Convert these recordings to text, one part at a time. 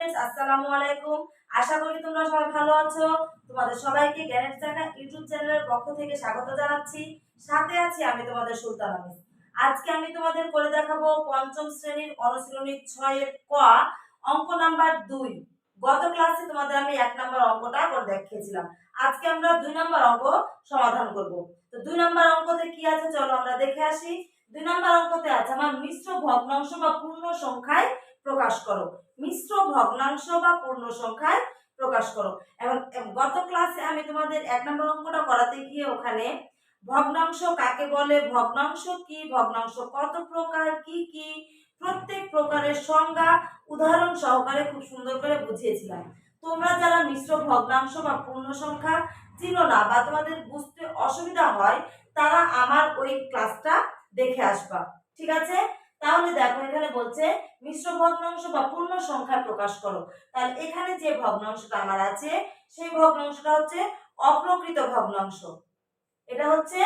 আসসালামু আলাইকুম। আশা করি তোমরা সবাই ভালো আছো। তোমাদের সবাইকে চাকা ইউটিউব চ্যানেলের পক্ষ থেকে স্বাগত জানাচ্ছি। সাথে আছি আমি তোমাদের সুলতান আজকে আমি তোমাদের করে দেখাবো পঞ্চম শ্রেণির অনুশীলনী ছয়ের ক, অঙ্ক নাম্বার দুই। গত ক্লাসে তোমাদের আমি এক নম্বর অঙ্কটা করে দেখিয়েছিলাম। আজকে আমরা দুই নম্বর অঙ্ক সমাধান করব। তো দুই নম্বর অঙ্কতে কি আছে চলো আমরা দেখে আসি। দুই নম্বর অঙ্কতে আছে আমার মিশ্র ভগ্নাংশ বা পূর্ণ সংখ্যায় প্রকাশ করো। মিশ্র ভগ্নাংশ বা পূর্ণ সংখ্যায় প্রকাশ করো। এবং গত ক্লাসে আমি তোমাদের এক নম্বর অঙ্কটা করাতে গিয়ে ওখানে ভগ্নাংশ কাকে বলে, ভগ্নাংশ কি, ভগ্নাংশ কত প্রকার, কি কি, প্রত্যেক প্রকারের সংজ্ঞা উদাহরণ সহকারে খুব সুন্দর করে বুঝিয়েছিলাম। তোমরা যারা মিশ্র ভগ্নাংশ বা পূর্ণ সংখ্যা চিনো না বা তোমাদের বুঝতে অসুবিধা হয়, তারা আমার ওই ক্লাসটা দেখে আসবা। ঠিক আছে? তাহলে দেখো, এখানে বলছে মিশ্র ভগ্নাংশ বা পূর্ণ সংখ্যা প্রকাশ করো। তাহলে এখানে যে ভগ্নাংশটা আমার আছে, সেই ভগ্নাংশটা হচ্ছে অপ্রকৃত ভগ্নাংশ। এটা হচ্ছে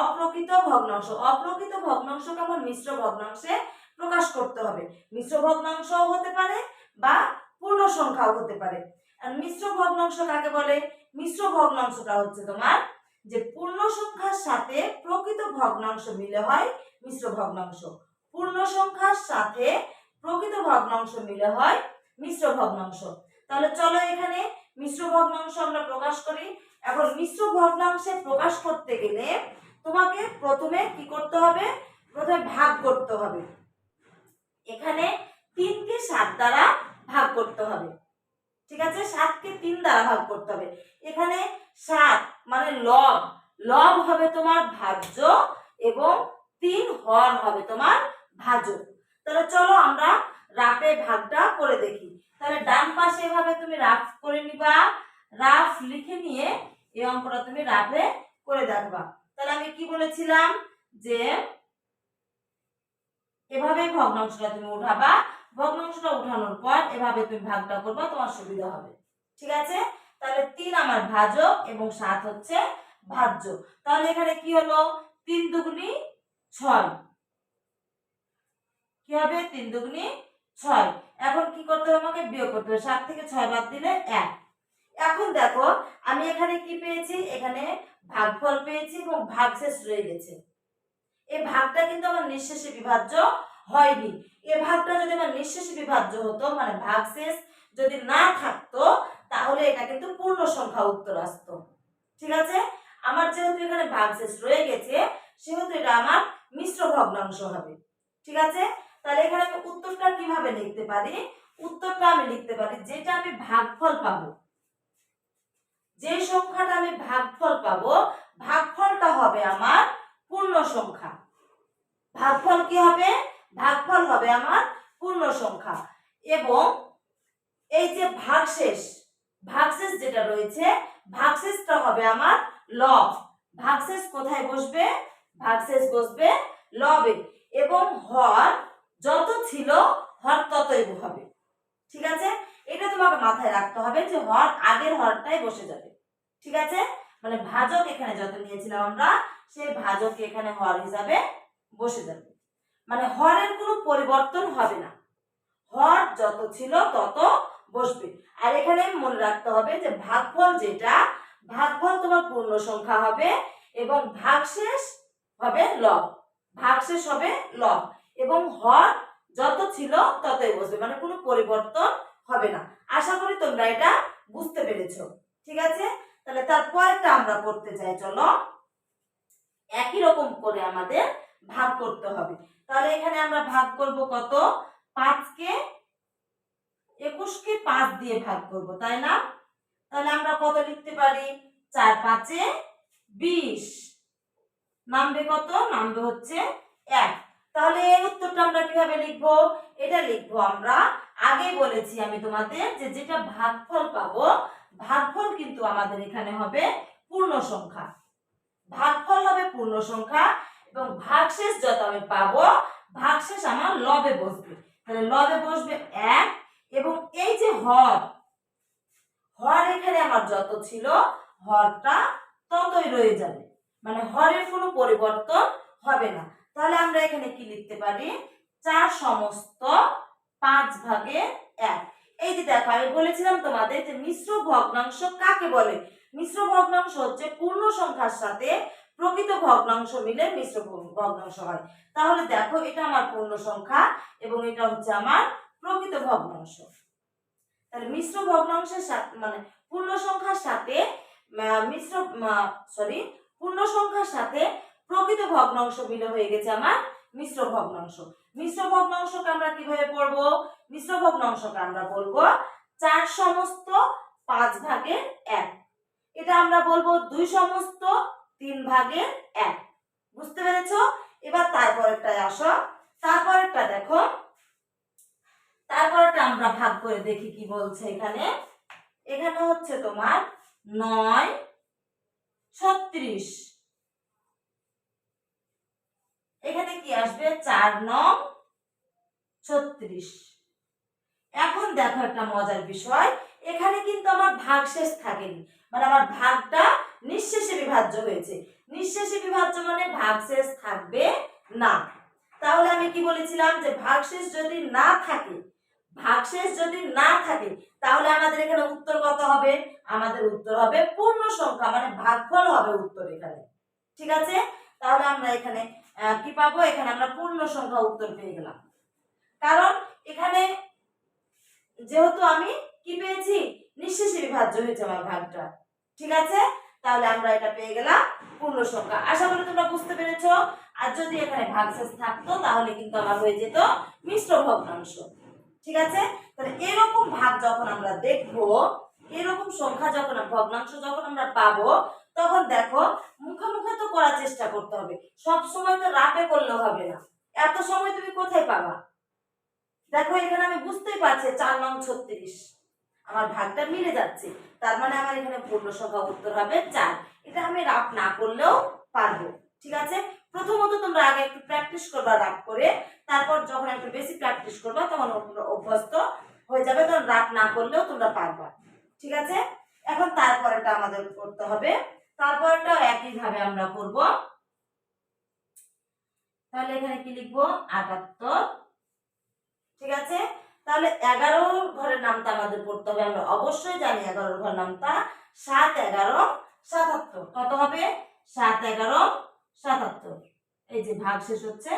অপ্রকৃত ভগ্নাংশ। অপ্রকৃত ভগ্নাংশকে আমার মিশ্র ভগ্নাংশে প্রকাশ করতে হবে। মিশ্র ভগ্নাংশও হতে পারে বা পূর্ণ সংখ্যাও হতে পারে। আর মিশ্র ভগ্নাংশ কাকে বলে? মিশ্র ভগ্নাংশটা হচ্ছে তোমার যে পূর্ণ সংখ্যার সাথে প্রকৃত ভগ্নাংশ মিলে হয় মিশ্র ভগ্নাংশ। পূর্ণ সংখ্যার সাথে প্রকৃত ভগ্নাংশ মিলে হয় মিশ্র ভগ্নাংশ। তাহলে চলো এখানে মিশ্র ভগ্নাংশ আমরা প্রকাশ করি। এখন মিশ্র ভগ্নাংশে প্রকাশ করতে গেলে তোমাকে প্রথমে কি করতে হবে? প্রথমে ভাগ করতে হবে। এখানে তিনকে সাত দ্বারা ভাগ করতে হবে। ঠিক আছে? সাতকে তিন দ্বারা ভাগ করতে হবে। এখানে সাত মানে লব। লব হবে তোমার ভাজ্য এবং তিন হর হবে তোমার ভাজক তাহলে চলো আমরা রাফে ভাগটা করে দেখি। তাহলে ডান পাশে এভাবে তুমি রাফ করে নিবা। রাফ লিখে নিয়ে এই অঙ্কটা তুমি রাফে করে দেখবা। তাহলে আমি কি বলেছিলাম? যে এভাবে ভগ্নাংশটা তুমি উঠাবা। ভগ্নাংশটা উঠানোর পর এভাবে তুমি ভাগটা করবা, তোমার সুবিধা হবে। ঠিক আছে? তাহলে তিন আমার ভাজক এবং সাত হচ্ছে ভাজ্য। তাহলে এখানে কি হলো? তিন দুগুনি ছয়। কি হবে? তিন দুগুনি ছয়। এখন কি করতে হবে আমাকে? বিয়োগ করতে হবে। সাত থেকে ছয় বাদ দিলে এক। এখন দেখো, আমি এখানে কি পেয়েছি? এখানে ভাগফল পেয়েছি এবং ভাগশেষ রয়ে গেছে। এই ভাগটা কিন্তু আমার নিঃশেষে বিভাজ্য হয়নি। এ ভাগটা যদি আমার নিঃশেষে বিভাজ্য হতো মানে ভাগশেষ যদি না থাকতো, তাহলে এটা কিন্তু পূর্ণ সংখ্যা উত্তর আসতো। ঠিক আছে? আমার যেহেতু এখানে ভাগশেষ রয়ে গেছে, সেহেতু এটা আমার মিশ্র ভগ্নাংশ হবে। ঠিক আছে? তাহলে এখানে আমি উত্তরটা কীভাবে লিখতে পারি? উত্তরটা আমি লিখতে পারি, যেটা আমি ভাগফল পাবো। যে সংখ্যাটা আমি ভাগফল পাবো, ভাগফলটা হবে আমার পূর্ণ সংখ্যা। ভাগফল কি হবে? ভাগফল হবে আমার পূর্ণ সংখ্যা। এবং এই যে ভাগশেষ ভাগশেষ যেটা রয়েছে, ভাগশেষটা হবে আমার লব। ভাগশেষ কোথায় বসবে? ভাগশেষ বসবে লবে। এবং হর যত ছিল, হর ততই হবে। ঠিক আছে? এটা তোমাকে মাথায় রাখতে হবে যে হর আগের হরটাই বসে যাবে। ঠিক আছে? মানে ভাজক এখানে যত নিয়েছিলাম আমরা, সেই ভাজক এখানে হর হিসাবে বসে যাবে। মানে হরের কোনো পরিবর্তন হবে না। হর যত ছিল, তত বসবে। আর এখানে মনে রাখতে হবে যে ভাগফল যেটা, ভাগফল তোমার পূর্ণ সংখ্যা হবে এবং ভাগশেষ হবে লব। ভাগশেষ হবে লব। এবং হর যত ছিল ততই বসবে। মানে কোনো পরিবর্তন হবে না। আশা করি তোমরা এটা বুঝতে পেরেছ। ঠিক আছে? তাহলে তারপরটা আমরা করতে চাই, চলো। একই রকম করে আমাদের ভাগ করতে হবে। তাহলে এখানে আমরা ভাগ করব কত? পাঁচকে, একুশকে পাঁচ দিয়ে ভাগ করব, তাই না? তাহলে আমরা কত লিখতে পারি? চার পাঁচে বিশ। নামবে কত? নামবে হচ্ছে এক। তাহলে এই উত্তরটা আমরা কীভাবে লিখব? এটা লিখব আমরা, আগে বলেছি আমি তোমাদের যে যেটা ভাগফল পাবো, ভাগফল কিন্তু আমাদের এখানে হবে পূর্ণ সংখ্যা। ভাগফল হবে পূর্ণ সংখ্যা এবং ভাগশেষ যত আমি পাবো, ভাগশেষ আমার লবে বসবে। তাহলে লবে বসবে এক এবং এই যে হর হর এখানে আমার যত ছিল, হরটা ততই রয়ে যাবে। মানে হরের কোনো পরিবর্তন হবে না। তাহলে আমরা এখানে কি লিখতে পারি? চার সমস্ত পাঁচ ভাগে এক। এই যে দেখো, আমি বলেছিলাম তোমাদের যে মিশ্র ভগ্নাংশ কাকে বলে? মিশ্র ভগ্নাংশ হচ্ছে পূর্ণ সংখ্যার সাথে প্রকৃত ভগ্নাংশ মিলে মিশ্র ভগ- ভগ্নাংশ হয়। তাহলে দেখো, এটা আমার পূর্ণ সংখ্যা এবং এটা হচ্ছে আমার প্রকৃত ভগ্নাংশ। তাহলে মিশ্র ভগ্নাংশের সাথে মানে পূর্ণ সংখ্যার সাথে মিশ্র সরি পূর্ণ সংখ্যার সাথে প্রকৃত ভগ্নাংশ মিলে হয়ে গেছে আমার মিশ্র ভগ্নাংশ। মিশ্র ভগ্নাংশকে আমরা কীভাবে পড়ব? মিশ্র ভগ্নাংশকে আমরা বলব চার সমস্ত পাঁচ ভাগের এক। এটা আমরা বলব দুই সমস্ত তিন ভাগের এক। বুঝতে পেরেছ? এবার তারপরেরটায় আসো। তারপরেরটা দেখো। তারপরেরটা আমরা ভাগ করে দেখি কি বলছে এখানে। এখানে হচ্ছে তোমার নয়, ছত্রিশ। এখানে কি আসবে? চার নং ছত্রিশ। এখন দেখো একটা মজার বিষয়। এখানে কিন্তু আমার ভাগ শেষ থাকেনি। মানে আমার ভাগটা নিঃশেষে বিভাজ্য হয়েছে। নিঃশেষে বিভাজ্য মানে ভাগ শেষ থাকবে না। তাহলে আমি কি বলেছিলাম? যে ভাগশেষ যদি না থাকে, ভাগশেষ যদি না থাকে, তাহলে আমাদের এখানে উত্তর কত হবে? আমাদের উত্তর হবে পূর্ণ সংখ্যা মানে ভাগফল হবে উত্তর এখানে। ঠিক আছে? তাহলে আমরা এখানে কি পাবো? এখানে আমরা পূর্ণ সংখ্যা উত্তর পেয়ে গেলাম। কারণ এখানে যেহেতু আমি কি পেয়েছি? নিঃশেষে বিভাজ্য হয়েছে আমার ভাগটা। ঠিক আছে? তাহলে আমরা এটা পেয়ে গেলাম পূর্ণ সংখ্যা। আশা করি তোমরা বুঝতে পেরেছ। আর যদি এখানে ভাগশেষ থাকতো, তাহলে কিন্তু আমার হয়ে যেত মিশ্র ভগ্নাংশ। ঠিক আছে? তাহলে এরকম ভাগ যখন আমরা দেখব, এরকম সংখ্যা যখন, ভগ্নাংশ যখন আমরা পাবো তখন দেখো মুখে মুখে তো করার চেষ্টা করতে হবে। সব সময় তো রাপে করলে হবে না। এত সময় তুমি কোথায় পাবা? দেখো এখানে আমি বুঝতেই পারছি চার নং ছত্রিশ। আমার ভাগটা মিলে যাচ্ছে। তার মানে আমার এখানে পূর্ণ সংখ্যা উত্তর হবে চার। এটা আমি রাপ না করলেও পারব, ঠিক আছে? প্রথমত তোমরা আগে একটু প্র্যাকটিস করবা রাপ করে। তারপর যখন একটু বেশি প্র্যাকটিস করবা, তখন অভ্যস্ত হয়ে যাবে। তখন রাপ না করলেও তোমরা পারবা, ঠিক আছে? এখন তারপরেটা আমাদের করতে হবে। তারপরটাও একইভাবে আমরা করব। তাহলে এখানে কি লিখব? আটাত্তর ঠিক আছে? তাহলে এগারোর ঘরের নামটা আমাদের পড়তে হবে। আমরা অবশ্যই জানি এগারোর ঘর নামটা। সাত এগারো, সাতাত্তর। কত হবে? সাত এগারো, সাতাত্তর। এই যে ভাগ শেষ হচ্ছে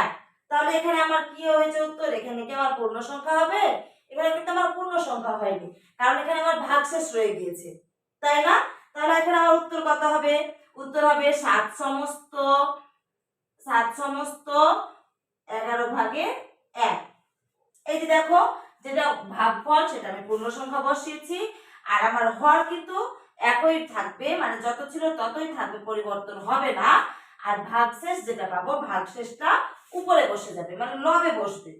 এক। তাহলে এখানে আমার কি হয়েছে উত্তর? এখানে কি আমার পূর্ণ সংখ্যা হবে? এখানে কিন্তু আমার পূর্ণ সংখ্যা হয়নি। কারণ এখানে আমার ভাগ শেষ রয়ে গিয়েছে। তাই না? তাহলে এখানে আমার উত্তর কত হবে? উত্তর হবে সাত সমস্ত সাত সমস্ত এগারো ভাগে এক। এই যে দেখো, যেটা ভাগফল, সেটা আমি পূর্ণ সংখ্যা বসিয়েছি। আর আমার হর কিন্তু একই থাকবে মানে যত ছিল ততই থাকবে, পরিবর্তন হবে না। আর ভাগশেষ যেটা পাবো, ভাগশেষটা উপরে বসে যাবে মানে লবে বসবে।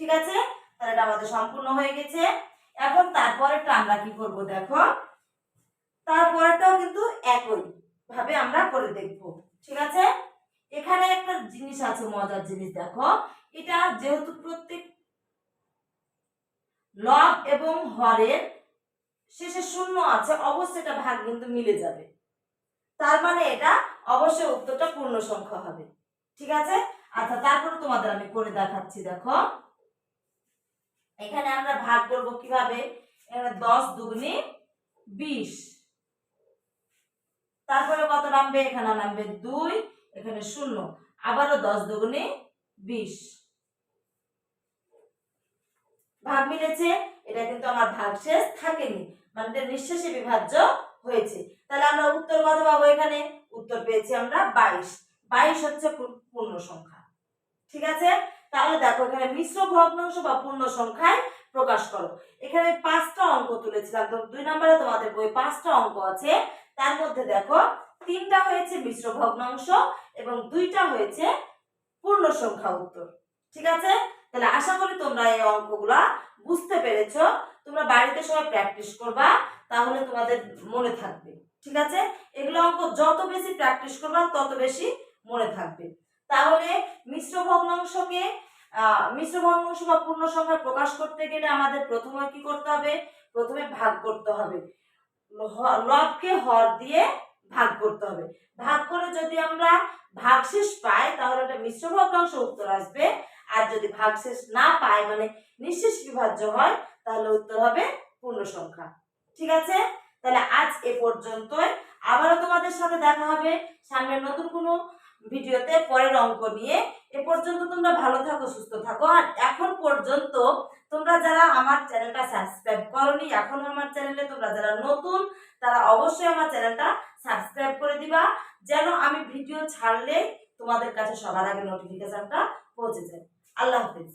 ঠিক আছে? তাহলে এটা আমাদের সম্পূর্ণ হয়ে গেছে। এখন তারপরেরটা আমরা কি করব দেখো? তারপরেরটাও কিন্তু একই ভাবে আমরা করে দেখব। ঠিক আছে? এখানে একটা জিনিস আছে, মজার জিনিস দেখো। এটা যেহেতু প্রত্যেক লব এবং হরের শেষে শূন্য আছে, অবশ্যই এটা ভাগ কিন্তু মিলে যাবে। তার মানে এটা অবশ্যই উত্তরটা পূর্ণ সংখ্যা হবে। ঠিক আছে? আচ্ছা তারপরে তোমাদের আমি করে দেখাচ্ছি, দেখো। এখানে আমরা ভাগ করব কীভাবে? দশ দুগুনি বিশ। তারপরে কত নামবে? এখানে নামবে দুই, এখানে শূন্য। আবারও দশ দুগুনি বিশ। ভাগ মিলেছে, এটা কিন্তু আমার ভাগ শেষ, থাকেনি। মানে নিঃশেষে বিভাজ্য হয়েছে। তাহলে আমরা উত্তর কত পাবো এখানে? উত্তর পেয়েছি আমরা বাইশ। বাইশ হচ্ছে পূর্ণ সংখ্যা। ঠিক আছে? তাহলে দেখো এখানে মিশ্র ভগ্নাংশ বা পূর্ণ সংখ্যায় প্রকাশ করো। এখানে পাঁচটা অঙ্ক তুলেছিলাম। দুই নম্বরে তোমাদের বই পাঁচটা অঙ্ক আছে। তার মধ্যে দেখো, তিনটা হয়েছে মিশ্র ভগ্নাংশ এবং দুইটা হয়েছে পূর্ণ সংখ্যা উত্তর। ঠিক আছে? তাহলে আশা করি তোমরা এই অঙ্কগুলা বুঝতে পেরেছ। তোমরা বাড়িতে সবাই প্র্যাকটিস করবা, তাহলে তোমাদের মনে থাকবে। ঠিক আছে? এগুলো অঙ্ক যত বেশি প্র্যাকটিস করবা, তত বেশি মনে থাকবে। তাহলে মিশ্র ভগ্নাংশকে মিশ্র ভগ্নাংশ বা পূর্ণ সংখ্যা প্রকাশ করতে গেলে আমাদের প্রথমে কি করতে হবে? প্রথমে ভাগ করতে হবে। লবকে হর দিয়ে ভাগ করতে হবে। ভাগ করে যদি আমরা ভাগশেষ পাই, তাহলে এটা মিশ্র ভগ্নাংশ উত্তর আসবে। আর যদি ভাগশেষ না পাই মানে নিঃশেষ বিভাজ্য হয়, তাহলে উত্তর হবে পূর্ণ সংখ্যা। ঠিক আছে? তাহলে আজ এ পর্যন্তই। আবারও তোমাদের সাথে দেখা হবে সামনে নতুন কোনো ভিডিওতে পরের অঙ্ক নিয়ে। এ পর্যন্ত তোমরা ভালো থাকো, সুস্থ থাকো। আর এখন পর্যন্ত তোমরা যারা আমার চ্যানেলটা সাবস্ক্রাইব করনি, এখন আমার চ্যানেলে তোমরা যারা নতুন, তারা অবশ্যই আমার চ্যানেলটা সাবস্ক্রাইব করে দিবা, যেন আমি ভিডিও ছাড়লে তোমাদের কাছে সবার আগে নোটিফিকেশনটা পৌঁছে যায়। আল্লাহ হাফিজ।